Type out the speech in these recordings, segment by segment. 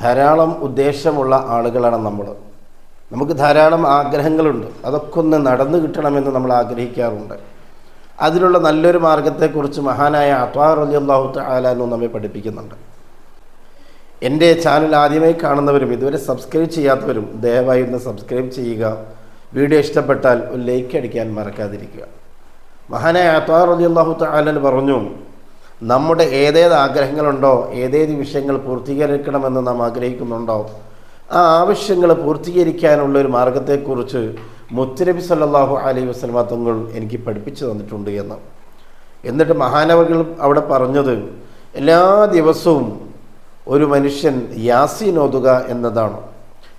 ധാരാളം ഉദ്ദേശമുള്ള ആളുകളാണ് നമ്മൾ. നമുക്ക് ധാരാളം ആഗ്രഹങ്ങളുണ്ട്. അതൊക്കെ ഒന്ന് നടന്നു കിട്ടണമെന്ന് നമ്മൾ ആഗ്രഹിക്കാറുണ്ട്. അതിനുള്ള നല്ലൊരു മാർഗത്തെക്കുറിച്ച് മഹാനായ അത്വാർ അലി അള്ളാഹു താലാനു നമ്മെ പഠിപ്പിക്കുന്നുണ്ട്. എന്റെ ചാനൽ ആദ്യമായി കാണുന്നവരും ഇതുവരെ സബ്സ്ക്രൈബ് ചെയ്യാത്തവരും ദയവായി ഒന്ന് സബ്സ്ക്രൈബ് ചെയ്യുക. വീഡിയോ ഇഷ്ടപ്പെട്ടാൽ ഒരു ലൈക്ക് അടിക്കാൻ മറക്കാതിരിക്കുക. മഹാനായ അത്വാർ അലി അള്ളാഹു ആലാൻ പറഞ്ഞു നമ്മുടെ ഏതേത് ആഗ്രഹങ്ങളുണ്ടോ ഏതേത് വിഷയങ്ങൾ പൂർത്തീകരിക്കണമെന്ന് നാം ആഗ്രഹിക്കുന്നുണ്ടോ ആ ആവശ്യങ്ങൾ പൂർത്തീകരിക്കാനുള്ള ഒരു മാർഗത്തെക്കുറിച്ച് മുത്തുനബി സല്ലാഹു അലൈഹി വസ്ലമ തങ്ങൾ എനിക്ക് പഠിപ്പിച്ചു തന്നിട്ടുണ്ട് എന്ന്. എന്നിട്ട് മഹാനവകൾ അവിടെ പറഞ്ഞത് എല്ലാ ദിവസവും ഒരു മനുഷ്യൻ യാസീൻ ഓതുക എന്നതാണ്.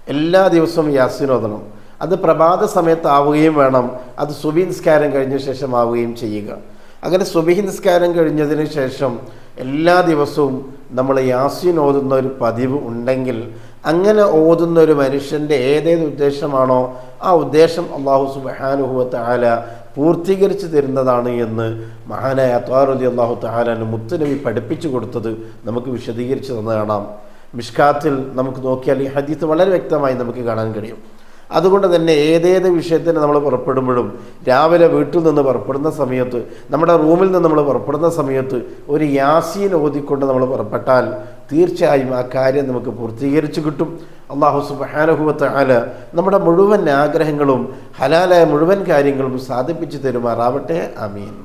എല്ലാ ദിവസവും യാസീൻ ഓതണം. അത് പ്രഭാത സമയത്താവുകയും വേണം അത് സുബീൻസ്കാരം കഴിഞ്ഞ ശേഷം ആവുകയും ചെയ്യുക. അങ്ങനെ സുബിഹി നിസ്കാരം കഴിഞ്ഞതിന് ശേഷം എല്ലാ ദിവസവും നമ്മൾ യാസീൻ ഓതുന്ന ഒരു പതിവ് ഉണ്ടെങ്കിൽ അങ്ങനെ ഓതുന്ന ഒരു മനുഷ്യന്റെ ഏതേത് ഉദ്ദേശമാണോ ആ ഉദ്ദേശം അള്ളാഹു സുബാനുഹുവത്ത് ആല പൂർത്തീകരിച്ച് തരുന്നതാണ് എന്ന് മഹാനായ അത്വാറുദ്ദി അള്ളാഹു താലാന് മുത്തുനബി പഠിപ്പിച്ചു കൊടുത്തത് നമുക്ക് വിശദീകരിച്ച് തന്നു കാണാം മിഷ്കാത്തിൽ നമുക്ക് നോക്കിയാൽ ഈ ഹദീത്ത് വളരെ വ്യക്തമായി നമുക്ക് കാണാൻ കഴിയും. അതുകൊണ്ട് തന്നെ ഏതേത് വിഷയത്തിന് നമ്മൾ പുറപ്പെടുമ്പോഴും രാവിലെ വീട്ടിൽ നിന്ന് പുറപ്പെടുന്ന സമയത്ത് നമ്മുടെ റൂമിൽ നിന്ന് നമ്മൾ പുറപ്പെടുന്ന സമയത്ത് ഒരു യാസീൻ ഓതിക്കൊണ്ട് നമ്മൾ പുറപ്പെട്ടാൽ തീർച്ചയായും ആ കാര്യം നമുക്ക് പൂർത്തീകരിച്ചു കിട്ടും. അള്ളാഹു സുബാനഹുവത്ത് ആല നമ്മുടെ മുഴുവൻ ആഗ്രഹങ്ങളും ഹലാലായ മുഴുവൻ കാര്യങ്ങളും സാധിപ്പിച്ചു തരുമാറാവട്ടെ. അമീൻ